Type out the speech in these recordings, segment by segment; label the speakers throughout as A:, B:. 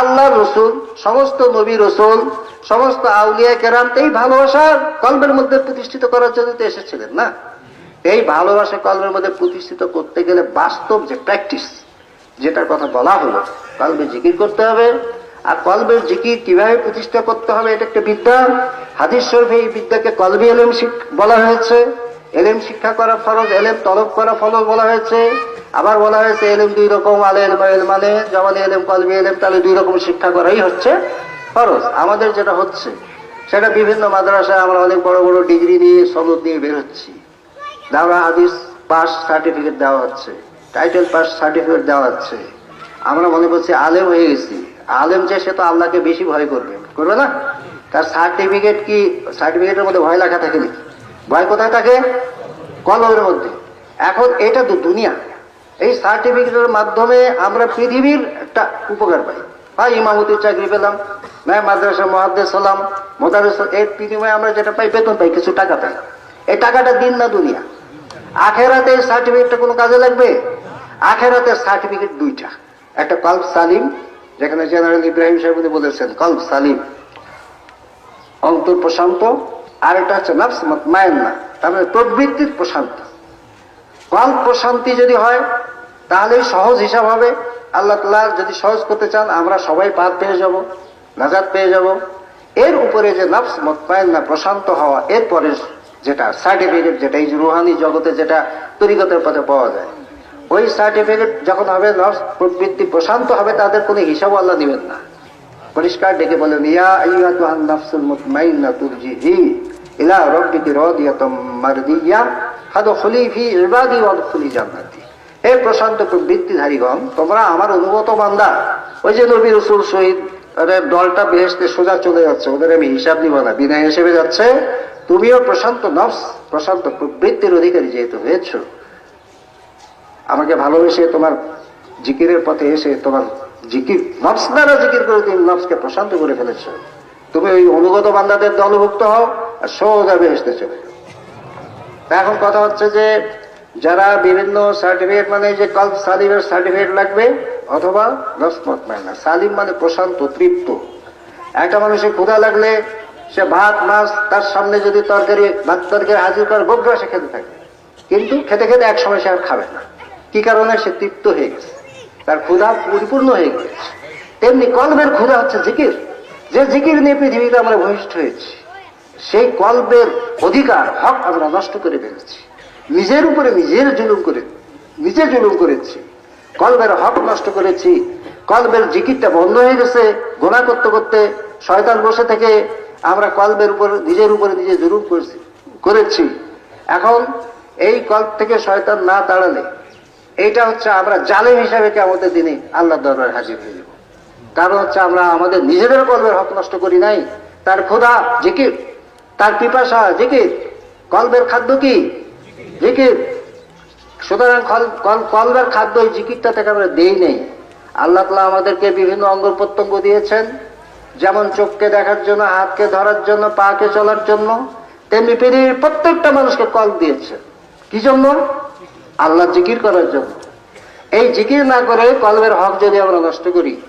A: আল্লাহ রসুল, সমস্ত নবী রসুল, সমস্ত আউলিয়া কেরাম এই ভালোবাসা কলবের মধ্যে প্রতিষ্ঠিত করার জন্য তো এসেছিলেন না? এই ভালোবাসা কলবের মধ্যে প্রতিষ্ঠিত করতে গেলে বাস্তব যে প্র্যাকটিস যেটার কথা বলা হলো, কলবে জিকির করতে হবে। আর কলবের জিকির কীভাবে প্রতিষ্ঠা করতে হবে, এটা একটা বিদ্যা। হাদিস শরীফে এই বিদ্যাকে কলবি এলেম বলা হয়েছে। এলেম শিক্ষা করা ফরজ, এলেম তলব করা ফরজ বলা হয়েছে। আবার বলা হয়েছে, এলেম দুই রকম, আলে এলম এলম, আলে যেমন এলেম, কলবি এলেম তাহলে দুই রকম শিক্ষা করাই হচ্ছে ফরজ। আমাদের যেটা হচ্ছে, সেটা বিভিন্ন মাদ্রাসায় আমরা অনেক বড় বড় ডিগ্রি নিয়ে সনদ নিয়ে বের হচ্ছি। দাওরা হাদিস পাস সার্টিফিকেট দেওয়া হচ্ছে, টাইটেল পাস সার্টিফিকেট দেওয়া হচ্ছে। আমরা মনে করছি আলেম হয়ে গেছি। আলেম যে, সে তো আল্লাহকে বেশি ভয় করবে। করবে না? তার সার্টিফিকেট কি, সার্টিফিকেটের মধ্যে ভয় লেখা থাকে নাকি? ভয় কোথায় থাকে? কলমের মধ্যে। এখন এটা তো দুনিয়া। এই সার্টিফিকেটের মাধ্যমে আমরা পৃথিবীর একটা উপকার পাই। ভাই ইমামতির চাকরি পেলাম নয় মাদ্রাসা মহাদ্দেশ হলাম, মোদারেস এর বিনিময়ে আমরা যেটা পাই, বেতন পাই, কিছু টাকা পাই। এই টাকাটা দিন না দুনিয়া। আখেরাতে এই সার্টিফিকেটটা কোনো কাজে লাগবে? আখেরাতে সার্টিফিকেট দুইটা। একটা কল্প সালিম, যেখানে জেনারেল ইব্রাহিম সাহেব বলেছেন কল্প সালিম, অন্তর প্রশান্ত আর এটা হচ্ছে নফস মায়না তারপরে প্রবৃত্তির প্রশান্ত। কল্প প্রশান্তি যদি হয় তাহলে সহজ হিসাব হবে। আল্লাহ তালা যদি সহজ করতে চান, আমরা সবাই পার পেয়ে যাব নাজাদ পেয়ে যাব। এর উপরে যে নফস মতমায়না প্রশান্ত হওয়া এরপরে যেটা সার্টিফিকেট যেটা এই রুহানি জগতে যেটা তরিকতের পথে পাওয়া যায়। ওই সার্টিফিকেট যখন হবে, নফস প্রবৃত্তি প্রশান্ত হবে, তাদের কোনো হিসাব আল্লাহ দিবেন না। পরিষ্কার ডেকে বলেন, ইয়া ওয়াদখুলি জান্নাতি। হে প্রশান্ত বৃত্তিধারীগণ, তোমরা আমার অনুগত বান্দা। ওই যে নবী রসুল শহীদ দলটা বেহেস্তে সোজা চলে যাচ্ছে, ওদের আমি হিসাব নিব না বিনা হিসেবে যাচ্ছে। তুমিও প্রশান্ত নফস, প্রশান্ত প্রবৃত্তির অধিকারী যেহেতু হয়েছ। আমাকে ভালোবেসে তোমার জিকিরের পথে এসে তোমার জিকির, নফস দ্বারা জিকির করে তুমি নফসকে প্রশান্ত করে ফেলেছ। তুমি ওই অনুগত বান্দাদের দলভুক্ত হও আর সোজা বেহেস্তে চলে এখন কথা হচ্ছে যে যারা বিভিন্ন সার্টিফিকেট মানে যে কল সালিমের সার্টিফিকেট লাগবে, অথবা নসমত না, সালিম মানে প্রশান্ত, তৃপ্ত। একটা মানুষের ক্ষুধা লাগলে সে ভাত, মাছ, তার সামনে যদি তরকারি, ভাত তরকারি হাজির করে বগ্র সে খেতে থাকে। কিন্তু খেতে খেতে এক সময় সে আর খাবে না। কি কারণে? সে তৃপ্ত হয়ে গেছে। তার ক্ষুধা পরিপূর্ণ হয়ে গেছে তেমনি কলবের ক্ষুধা হচ্ছে জিকির। যে জিকির নিয়ে পৃথিবীতে আমরা ভূমিষ্ঠ হয়েছি, সেই কল্পের অধিকার হক আমরা নষ্ট করে ফেলেছি। নিজের উপরে নিজের জুলুম করে, নিজে জুলুম করেছি। কলবের হক নষ্ট করেছি। কলবের জিকিরটা বন্ধ হয়ে গেছে গোনা করতে করতে শয়তান বসে থেকে আমরা কলবের উপর, নিজের উপরে নিজে জুলুম করেছি করেছি। এখন এই কল্প থেকে শয়তান না তাড়ালে এইটা হচ্ছে আমরা জালেম হিসাবে কে আমাদের দিনে আল্লাহ দরবার হাজির হয়ে যাব। কারণ হচ্ছে আমরা আমাদের নিজেদের কলবের হক নষ্ট করি নাই। তার খোদা জিকির, তার পিপাসা জিকির। কলবের খাদ্য কি? জিকির সুতরাং কল- কল- কলবের খাদ্য ওই জিকিরটা থেকে আমরা দেই নেই। আল্লাহ তালা আমাদেরকে বিভিন্ন অঙ্গ প্রত্যঙ্গ দিয়েছেন, যেমন চোখকে দেখার জন্য, হাতকে ধরার জন্য, পাকে চলার জন্য, তেমনি পৃথিবীর প্রত্যেকটা মানুষকে কল দিয়েছে কি জন্য? আল্লাহ জিকির করার জন্য। এই জিকির না করে কলবের হক যদি আমরা নষ্ট করি,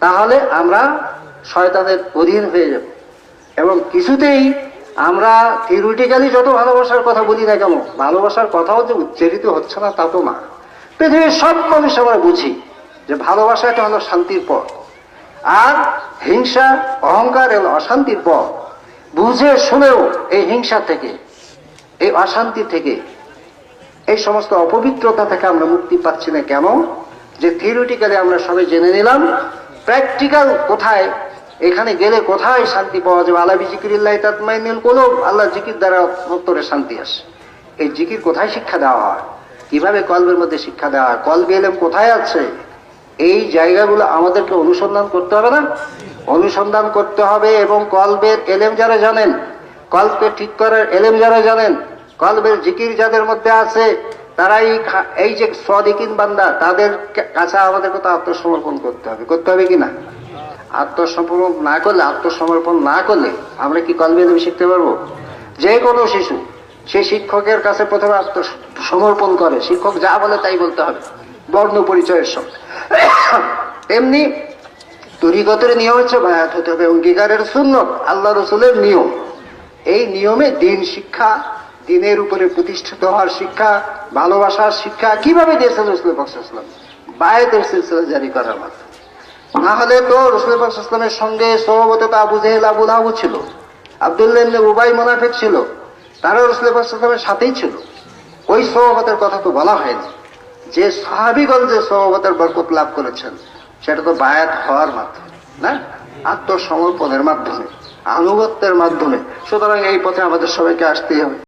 A: তাহলে আমরা শয়তানের অধীন হয়ে যাব। এবং কিছুতেই আমরা থিওরিটিক্যালি যত ভালোবাসার কথা বলি না কেন, ভালোবাসার কথাও যে উচ্চারিত হচ্ছে না, তা তো না। পৃথিবীর সব মানুষ আমরা বুঝি যে ভালোবাসাটা হলো শান্তির পথ। আর হিংসা, অহংকার এবং অশান্তির পথ। বুঝে শুনেও এই হিংসা থেকে, এই অশান্তি থেকে, এই সমস্ত অপবিত্রতা থেকে আমরা মুক্তি পাচ্ছি না কেন? যে থিওরিটিক্যালি আমরা সবাই জেনে নিলাম প্র্যাকটিক্যাল কোথায় এখানে গেলে কোথায় শান্তি পাওয়া যাবে? আল্লাহ জিকিরিল্লাহ তাতমাইনুল কোলব। আল্লাহ জিকির দ্বারা অন্তরে শান্তি আসে। এই জিকির কোথায় শিক্ষা দেওয়া হয়? কীভাবে কলবের মধ্যে শিক্ষা দেওয়া হয়? কলবে এলেম কোথায় আছে? এই জায়গাগুলো আমাদেরকে অনুসন্ধান করতে হবে না? অনুসন্ধান করতে হবে এবং কলবের এলেম যারা জানেন কলকে ঠিক করার এলেম যারা জানেন, কলবের জিকির যাদের মধ্যে আছে, তারাই খা- এই যে সদিকিন বান্দা, তাদের কাছে আমাদেরকে তো আত্মসমর্পণ করতে হবে। করতে হবে কি না? আত্মসমর্পণ না করলে, আত্মসমর্পণ না করলে আমরা কি কলবে এলেম শিখতে পারব? যে কোনো শিশু, সে শিক্ষকের কাছে প্রথমে আত্মসমর্পণ করে। শিক্ষক যা বলে তাই বলতে হবে। বর্ণ পরিচয়ের সঙ্গে। তেমনি তরিকতের নিয়ম হচ্ছে বায়াত হতে হবে, অঙ্গীকারের সুন্নত, আল্লাহ রসুলের নিয়ম। এই নিয়মে দিন শিক্ষা, দিনের উপরে প্রতিষ্ঠিত হওয়ার শিক্ষা, ভালোবাসার শিক্ষা, কীভাবে দিয়েছেন রসুল বায়াতের সিলসিলা জারি করার মাধ্যমে। না হলে তো রসুল পাকসাল্লামের সঙ্গে সহবত আবু জেহেল, আবু লাহু ছিল। আবদুল্লাহ উবাই মোনাফেক ছিল। তারাও রসুল পাকসাল্লামের সাথেই ছিল। ওই সহবতের কথা তো বলা হয়নি। যে সাহাবিগঞ্জ যে সহবতের বরকত লাভ করেছেন, সেটা তো বায়াত হওয়ার মাধ্যমে, না? আত্মসমর্পণের মাধ্যমে, আনুগত্যের মাধ্যমে। সুতরাং এই পথে আমাদের সবাইকে আসতেই হবে।